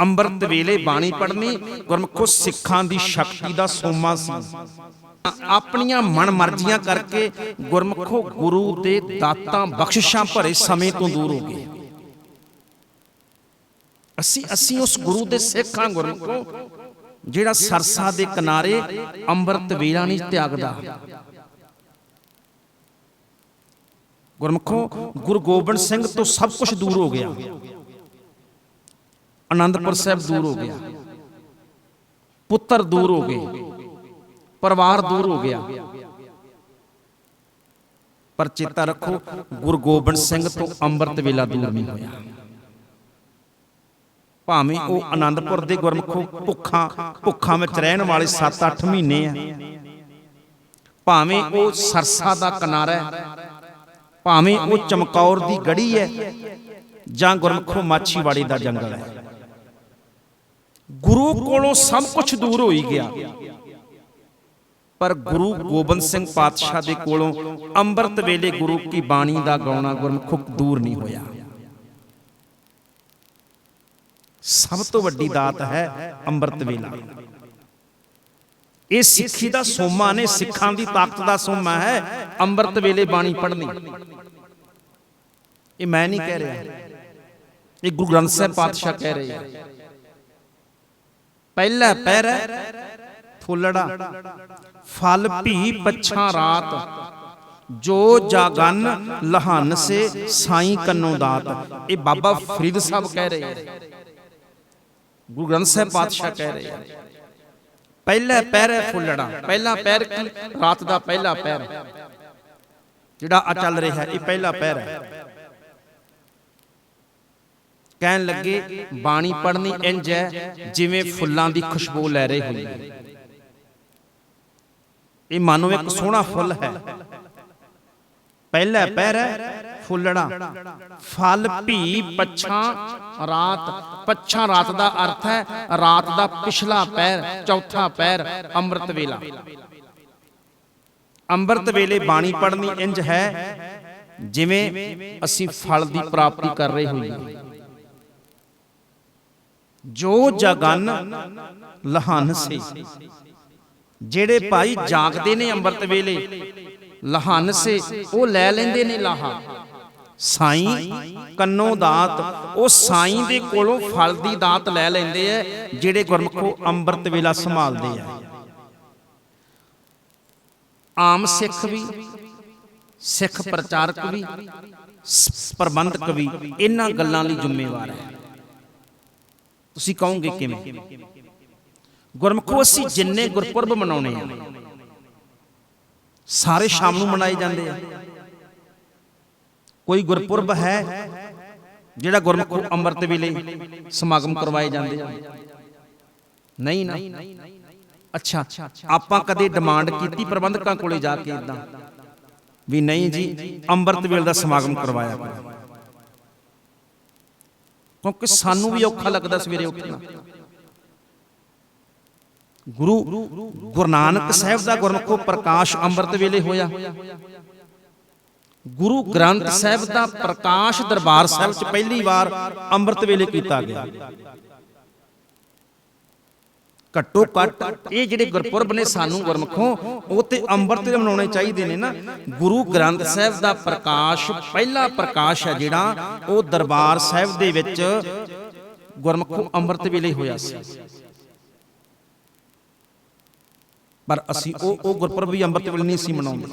ਅੰਮ੍ਰਿਤ ਵੇਲੇ ਬਾਣੀ ਪੜ੍ਹਨੀ, ਗੁਰਮਖੋ ਸਿੱਖਾਂ ਦੀ ਸ਼ਕਤੀ ਦਾ ਸੋਮਾ ਸੀ। ਆਪਣੀਆਂ ਮਨ ਕਰਕੇ ਗੁਰਮਖੋ ਗੁਰੂ ਦੇ ਦਾਤਾਂ ਬਖਸ਼ਿਸ਼ਾਂ ਭਰੇ ਸਮੇਂ ਤੋਂ ਦੂਰ ਹੋ ਗਏ। ਅਸੀਂ ਅਸੀਂ ਉਸ ਗੁਰੂ ਦੇ ਸਿੱਖਾਂ ਗੁਰਮਖੋ, ਜਿਹੜਾ ਸਰਸਾ ਦੇ ਕਿਨਾਰੇ ਅੰਮ੍ਰਿਤ ਵੇਲਾ ਨਹੀਂ ਤਿਆਗਦਾ। ਗੁਰਮਖੋ, ਗੁਰੂ ਗੋਬਿੰਦ ਸਿੰਘ ਤੋਂ ਸਭ ਕੁਝ ਦੂਰ ਹੋ ਗਿਆ। ਆਨੰਦਪੁਰ ਸਾਹਿਬ ਦੂਰ ਹੋ ਗਿਆ। ਪੁੱਤਰ ਦੂਰ ਹੋ ਗਏ। ਪਰਿਵਾਰ ਦੂਰ ਹੋ ਗਿਆ। ਪਰ ਚੇਤਾ ਰੱਖੋ ਗੁਰੂ ਗੋਬਿੰਦ ਸਿੰਘ ਤੋਂ ਅੰਮ੍ਰਿਤ ਵੇਲਾ ਦੂਰ ਨਹੀਂ ਹੋਇਆ। ਭਾਵੇਂ ਉਹ ਆਨੰਦਪੁਰ ਦੇ ਗੁਰਮਖੋ ਭੁੱਖਾਂ ਭੁੱਖਾਂ ਵਿੱਚ ਰਹਿਣ ਵਾਲੇ 7-8 ਮਹੀਨੇ ਆ। ਭਾਵੇਂ ਉਹ ਸਰਸਾ ਦਾ ਕਿਨਾਰਾ ਹੈ। ਭਾਵੇਂ ਉਹ ਚਮਕੌਰ ਦੀ ਗੜੀ ਹੈ। ਜਾਂ ਗੁਰਮਖੋ ਮਾਛੀਵਾੜੀ ਦਾ ਜੰਗਲ ਹੈ। ਗੁਰੂ ਕੋਲੋਂ ਸਭ ਕੁਝ ਦੂਰ ਹੋਈ ਗਿਆ। ਪਰ ਗੁਰੂ ਗੋਬਿੰਦ ਸਿੰਘ ਪਾਤਸ਼ਾਹ ਦੇ ਕੋਲੋਂ ਅੰਮ੍ਰਿਤ ਵੇਲੇ ਗੁਰੂ ਕੀ ਬਾਣੀ ਦਾ ਗਾਉਣਾ ਗੁਰਮੁਖ ਦੂਰ ਨਹੀਂ ਹੋਇਆ। ਸਭ ਤੋਂ ਵੱਡੀ ਦਾਤ ਹੈ ਅੰਮ੍ਰਿਤ ਵੇਲਾ। ਇਹ ਸਿੱਖੀ ਦਾ ਸੋਮਾ ਨੇ ਸਿੱਖਾਂ ਦੀ ਤਾਕਤ ਦਾ ਸੋਮਾ ਹੈ ਅੰਮ੍ਰਿਤ ਵੇਲੇ ਬਾਣੀ ਪੜ੍ਹਨੀ। ਇਹ ਮੈਂ ਨਹੀਂ ਕਹਿ ਰਿਹਾ। ਇਹ ਗੁਰੂ ਗ੍ਰੰਥ ਸਾਹਿਬ ਪਾਤਸ਼ਾਹ ਕਹਿ ਰਹੇ ਆ। ਪਹਿਲਾ ਪਹਿਰਾ ਫੁੱਲੜਾ ਫਲ ਭੀ ਪਛਾਂ ਰਾਤ, ਜੋ ਜਾਗਨ ਲਹਨ ਸੇ ਸਾਈ ਕੰਨੋਂ ਦਾਤ। ਇਹ ਬਾਬਾ ਫਰੀਦ ਸਾਹਿਬ ਕਹਿ ਰਹੇ ਆ ਗੁਰੂ ਗ੍ਰੰਥ ਸਾਹਿਬ ਪਾਤਸ਼ਾਹ ਕਹਿ ਰਹੇ ਆ ਪਹਿਲਾ ਪਹਿਰ ਹੈ ਫੁੱਲੜਾ ਪਹਿਲਾ ਪਹਿਰ ਕੀ? ਰਾਤ ਦਾ ਪਹਿਲਾ ਪਹਿਰ ਜਿਹੜਾ ਆ ਚੱਲ ਰਿਹਾ, ਇਹ ਪਹਿਲਾ ਪਹਿਰ ਹੈ। ਕਹਿਣ ਲੱਗੇ, ਬਾਣੀ ਪੜ੍ਹਨੀ ਇੰਜ ਹੈ ਜਿਵੇਂ ਫੁੱਲਾਂ ਦੀ ਖੁਸ਼ਬੂ ਲੈ ਰਹੀ ਹੋਈ ਹੈ। ਇਹ ਮਾਨੋ ਇੱਕ ਸੋਹਣਾ ਫੁੱਲ ਹੈ। ਪਹਿਲਾ ਪਹਿਰ ਹੈ ਫਲ, ਭੀ, ਪੱਛਾਂ, ਰਾਤ। ਪੱਛਾਂ ਰਾਤ ਦਾ ਅਰਥ ਹੈ ਰਾਤ ਦਾ ਪਿਛਲਾ ਪਹਿਰ ਚੌਥਾ ਪਹਿਰ ਅੰਮ੍ਰਿਤ ਵੇਲਾ। ਅੰਮ੍ਰਿਤ ਵੇਲੇ ਬਾਣੀ ਪੜ੍ਹਨੀ ਇੰਜ ਹੈ ਜਿਵੇਂ ਅਸੀਂ ਫਲ ਦੀ ਪ੍ਰਾਪਤੀ ਕਰ ਰਹੇ ਹੋਈਏ। ਜੋ ਜਗਨ ਲਹਨ ਸੇ, ਜਿਹੜੇ ਭਾਈ ਜਾਗਦੇ ਨੇ ਅੰਮ੍ਰਿਤ ਵੇਲੇ, ਲਹਨ ਸੇ, ਉਹ ਲੈ ਲੈਂਦੇ ਨੇ ਲਾਹਾ। ਸਾਈ ਕੰਨੋਂ ਦਾਤ, ਉਹ ਸਾਈ ਦੇ ਕੋਲੋਂ ਫਲ ਦੀ ਦਾਤ ਲੈ ਲੈਂਦੇ ਐ, ਜਿਹੜੇ ਗੁਰਮਖੋ ਅੰਮ੍ਰਿਤ ਵੇਲਾ ਸੰਭਾਲਦੇ ਆ ਆਮ ਸਿੱਖ ਵੀ, ਸਿੱਖ ਪ੍ਰਚਾਰਕ ਵੀ ਪ੍ਰਬੰਧਕ ਵੀ, ਇਹਨਾਂ ਗੱਲਾਂ ਲਈ ਜ਼ਿੰਮੇਵਾਰ ਹੈ ਤੁਸੀਂ ਕਹੋਗੇ ਕਿਵੇਂ? ਗੁਰਮਖੋ ਅਸੀਂ ਜਿੰਨੇ ਗੁਰਪੁਰਬ ਮਨਾਉਣੇ ਆ। ਸਾਰੇ ਸ਼ਾਮ ਨੂੰ ਮਨਾਏ ਜਾਂਦੇ ਆ। ਕੋਈ ਗੁਰਪੁਰਬ ਹੈ ਜਿਹੜਾ ਗੁਰਮਖੋ ਅੰਮ੍ਰਿਤ ਵੇਲੇ ਸਮਾਗਮ ਕਰਵਾਏ ਜਾਂਦੇ ਆ। ਨਹੀਂ ਨਾ। ਅੱਛਾ ਆਪਾਂ ਕਦੇ ਡਿਮਾਂਡ ਕੀਤੀ ਪ੍ਰਬੰਧਕਾਂ ਕੋਲੇ ਜਾ ਕੇ ਇਦਾਂ ਵੀ ਨਹੀਂ ਜੀ ਅੰਮ੍ਰਿਤ ਵੇਲੇ ਦਾ ਸਮਾਗਮ ਕਰਵਾਇਆ। ਕਰੋ ਕਿਉਂਕਿ ਸਾਨੂੰ ਵੀ ਔਖਾ ਲੱਗਦਾ ਸਵੇਰੇ ਉੱਠਣਾ। ਗੁਰੂ ਗੁਰੂ ਨਾਨਕ ਸਾਹਿਬ ਦਾ ਗੁਰਮੁਖੋ ਪ੍ਰਕਾਸ਼ ਅੰਮ੍ਰਿਤ ਵੇਲੇ ਹੋਇਆ। ਗੁਰੂ ਗ੍ਰੰਥ ਸਾਹਿਬ ਦਾ ਪ੍ਰਕਾਸ਼ ਦਰਬਾਰ ਸਾਹਿਬ 'ਚ ਪਹਿਲੀ ਵਾਰ ਅੰਮ੍ਰਿਤ ਵੇਲੇ ਕੀਤਾ ਗਿਆ। ਘੱਟੋ ਘੱਟ ਇਹ ਜਿਹੜੇ ਗੁਰਪੁਰਬ ਨੇ ਸਾਨੂੰ ਗੁਰਮਖੋਂ, ਉਹ ਤੇ ਅੰਮ੍ਰਿਤ ਦੇ ਮਨਾਉਣੇ ਚਾਹੀਦੇ ਨੇ ਨਾ, ਗੁਰੂ ਗ੍ਰੰਥ ਸਾਹਿਬ ਦਾ ਪ੍ਰਕਾਸ਼, ਪਹਿਲਾ ਪ੍ਰਕਾਸ਼ ਹੈ ਜਿਹੜਾ, ਉਹ ਦਰਬਾਰ ਸਾਹਿਬ ਦੇ ਵਿੱਚ ਗੁਰਮਖੋਂ ਅੰਮ੍ਰਿਤ ਵੇਲੇ ਹੋਇਆ ਸੀ। ਪਰ ਅਸੀਂ ਉਹ ਉਹ ਗੁਰਪੁਰਬ ਵੀ ਅੰਮ੍ਰਿਤ ਵੇਲੇ ਨਹੀਂ ਸੀ ਮਨਾਉਂਦੇ।